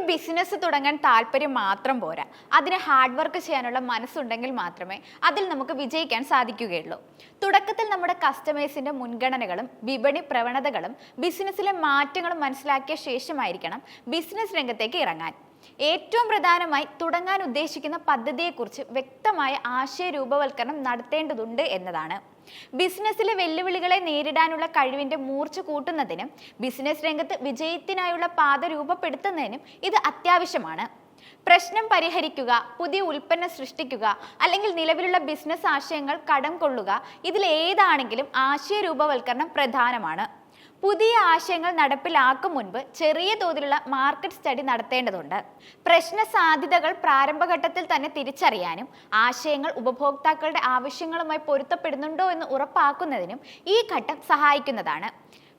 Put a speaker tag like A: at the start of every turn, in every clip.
A: ഒരു ബിസിനസ് തുടങ്ങാൻ താല്പര്യം മാത്രം പോരാ. അതിന് ഹാർഡ് വർക്ക് ചെയ്യാനുള്ള മനസ്സുണ്ടെങ്കിൽ മാത്രമേ അതിൽ നമുക്ക് വിജയിക്കാൻ സാധിക്കുകയുള്ളൂ. തുടക്കത്തിൽ നമ്മുടെ കസ്റ്റമേഴ്സിന്റെ മുൻഗണനകളും വിപണി പ്രവണതകളും ബിസിനസ്സിലെ മാറ്റങ്ങളും മനസ്സിലാക്കിയ ശേഷമായിരിക്കണം ബിസിനസ് രംഗത്തേക്ക് ഇറങ്ങാൻ. ഏറ്റവും പ്രധാനമായി തുടങ്ങാൻ ഉദ്ദേശിക്കുന്ന പദ്ധതിയെക്കുറിച്ച് വ്യക്തമായ ആശയ രൂപവൽക്കരണം നടത്തേണ്ടതുണ്ട് എന്നതാണ്. ബിസിനസ്സിലെ വെല്ലുവിളികളെ നേരിടാനുള്ള കഴിവിന്റെ മൂർച്ച കൂട്ടുന്നതിനും ബിസിനസ് രംഗത്ത് വിജയത്തിനായുള്ള പാത രൂപപ്പെടുത്തുന്നതിനും ഇത് അത്യാവശ്യമാണ്. പ്രശ്നം പരിഹരിക്കുക പുതിയ ഉൽപ്പന്നം സൃഷ്ടിക്കുക അല്ലെങ്കിൽ നിലവിലുള്ള ബിസിനസ് ആശയങ്ങൾ കടം കൊള്ളുക ഇതിലേതാണെങ്കിലും ആശയ രൂപവൽക്കരണം പ്രധാനമാണ്. പുതിയ ആശയങ്ങൾ നടപ്പിലാക്കും മുൻപ് ചെറിയ തോതിലുള്ള മാർക്കറ്റ് സ്റ്റഡി നടത്തേണ്ടതുണ്ട്. പ്രശ്ന സാധ്യതകൾ പ്രാരംഭഘട്ടത്തിൽ തന്നെ തിരിച്ചറിയാനും ആശയങ്ങൾ ഉപഭോക്താക്കളുടെ ആവശ്യങ്ങളുമായി പൊരുത്തപ്പെടുന്നുണ്ടോ എന്ന് ഉറപ്പാക്കുന്നതിനും ഈ ഘട്ടം സഹായിക്കുന്നതാണ്.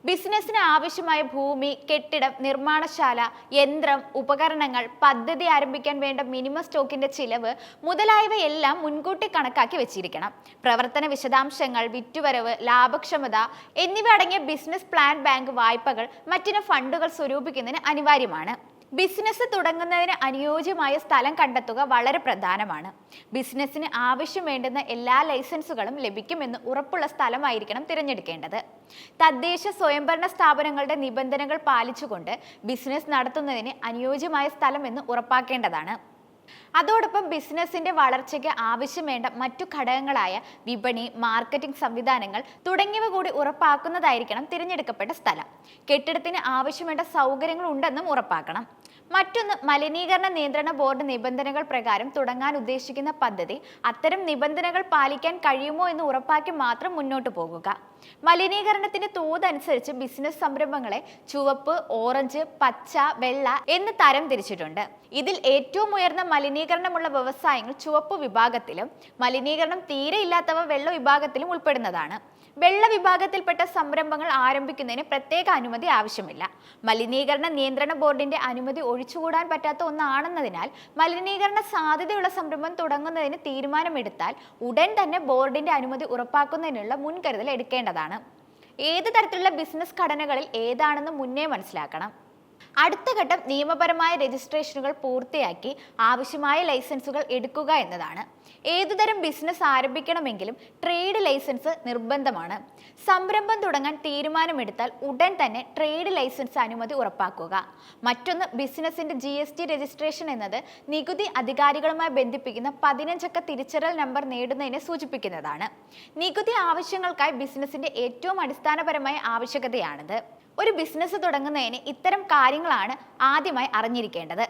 A: ബിസിനസ്സിന് ആവശ്യമായ ഭൂമി കെട്ടിടം നിർമ്മാണശാല യന്ത്രം ഉപകരണങ്ങൾ പദ്ധതി ആരംഭിക്കാൻ വേണ്ട മിനിമം സ്റ്റോക്കിന്റെ ചിലവ് മുതലായവയെല്ലാം മുൻകൂട്ടി കണക്കാക്കി വെച്ചിരിക്കണം. പ്രവർത്തന വിശദാംശങ്ങൾ വിറ്റുവരവ് ലാഭക്ഷമത എന്നിവ അടങ്ങിയ ബിസിനസ് പ്ലാൻ ബാങ്ക് വായ്പകൾ മറ്റിന് ഫണ്ടുകൾ സ്വരൂപിക്കുന്നതിന് അനിവാര്യമാണ്. ബിസിനസ് തുടങ്ങുന്നതിന് അനുയോജ്യമായ സ്ഥലം കണ്ടെത്തുക വളരെ പ്രധാനമാണ്. ബിസിനസ്സിന് ആവശ്യം വേണ്ടുന്ന എല്ലാ ലൈസൻസുകളും ലഭിക്കുമെന്ന് ഉറപ്പുള്ള സ്ഥലമായിരിക്കണം തിരഞ്ഞെടുക്കേണ്ടത്. തദ്ദേശ സ്വയംഭരണ സ്ഥാപനങ്ങളുടെ നിബന്ധനകൾ പാലിച്ചുകൊണ്ട് ബിസിനസ് നടത്തുന്നതിന് അനുയോജ്യമായ സ്ഥലം എന്ന് ഉറപ്പാക്കേണ്ടതാണ്. അതോടൊപ്പം ബിസിനസിന്റെ വളർച്ചയ്ക്ക് ആവശ്യം വേണ്ട മറ്റു ഘടകങ്ങളായ വിപണി മാർക്കറ്റിംഗ് സംവിധാനങ്ങൾ തുടങ്ങിയവ കൂടി ഉറപ്പാക്കുന്നതായിരിക്കണം തിരഞ്ഞെടുക്കപ്പെട്ട സ്ഥലം. കെട്ടിടത്തിന് ആവശ്യം വേണ്ട സൗകര്യങ്ങൾ ഉണ്ടെന്നും ഉറപ്പാക്കണം. മറ്റൊന്ന് മലിനീകരണ നിയന്ത്രണ ബോർഡ് നിബന്ധനകൾ പ്രകാരം തുടങ്ങാൻ ഉദ്ദേശിക്കുന്ന പദ്ധതി അത്തരം നിബന്ധനകൾ പാലിക്കാൻ കഴിയുമോ എന്ന് ഉറപ്പാക്കി മാത്രം മുന്നോട്ട് പോകുക. മലിനീകരണത്തിന്റെ തോത് അനുസരിച്ച് ബിസിനസ് സംരംഭങ്ങളെ ചുവപ്പ് ഓറഞ്ച് പച്ച വെള്ള എന്ന് തരം തിരിച്ചിട്ടുണ്ട്. ഇതിൽ ഏറ്റവും ഉയർന്ന മലിനീകരണമുള്ള വ്യവസായങ്ങൾ ചുവപ്പ് വിഭാഗത്തിലും മലിനീകരണം തീരെ ഇല്ലാത്തവ വെള്ള വിഭാഗത്തിലും ഉൾപ്പെടുന്നതാണ്. വെള്ള വിഭാഗത്തിൽപ്പെട്ട സംരംഭങ്ങൾ ആരംഭിക്കുന്നതിന് പ്രത്യേക അനുമതി ആവശ്യമില്ല. മലിനീകരണ നിയന്ത്രണ ബോർഡിന്റെ അനുമതി ഒഴിച്ചുകൂടാൻ പറ്റാത്ത ഒന്നാണെന്നതിനാൽ മലിനീകരണ സാധ്യതയുള്ള സംരംഭം തുടങ്ങുന്നതിന് തീരുമാനമെടുത്താൽ ഉടൻ തന്നെ ബോർഡിന്റെ അനുമതി ഉറപ്പാക്കുന്നതിനുള്ള മുൻകരുതൽ എടുക്കേണ്ടതാണ് ഏത് തരത്തിലുള്ള ബിസിനസ് ഘടനകളിൽ ഏതാണെന്ന് മുന്നേ മനസ്സിലാക്കണം. അടുത്ത ഘട്ടം നിയമപരമായ രജിസ്ട്രേഷനുകൾ പൂർത്തിയാക്കി ആവശ്യമായ ലൈസൻസുകൾ എടുക്കുക എന്നതാണ്. ഏതുതരം ബിസിനസ് ആരംഭിക്കണമെങ്കിലും ട്രേഡ് ലൈസൻസ് നിർബന്ധമാണ്. സംരംഭം തുടങ്ങാൻ തീരുമാനമെടുത്താൽ ഉടൻ തന്നെ ട്രേഡ് ലൈസൻസ് അനുമതി ഉറപ്പാക്കുക. മറ്റൊന്ന് ബിസിനസിന്റെ ജി എസ് ടി രജിസ്ട്രേഷൻ എന്നത് നികുതി അധികാരികളുമായി ബന്ധിപ്പിക്കുന്ന പതിനഞ്ചക്ക തിരിച്ചറിയൽ നമ്പർ നേടുന്നതിനെ സൂചിപ്പിക്കുന്നതാണ്. നികുതി ആവശ്യങ്ങൾക്കായി ബിസിനസിന്റെ ഏറ്റവും അടിസ്ഥാനപരമായ ആവശ്യകതയാണിത്. ഒരു ബിസിനസ് തുടങ്ങുന്നതിന് ഇത്തരം കാര്യങ്ങളാണ് ആദ്യമായി അറിഞ്ഞിരിക്കേണ്ടത്.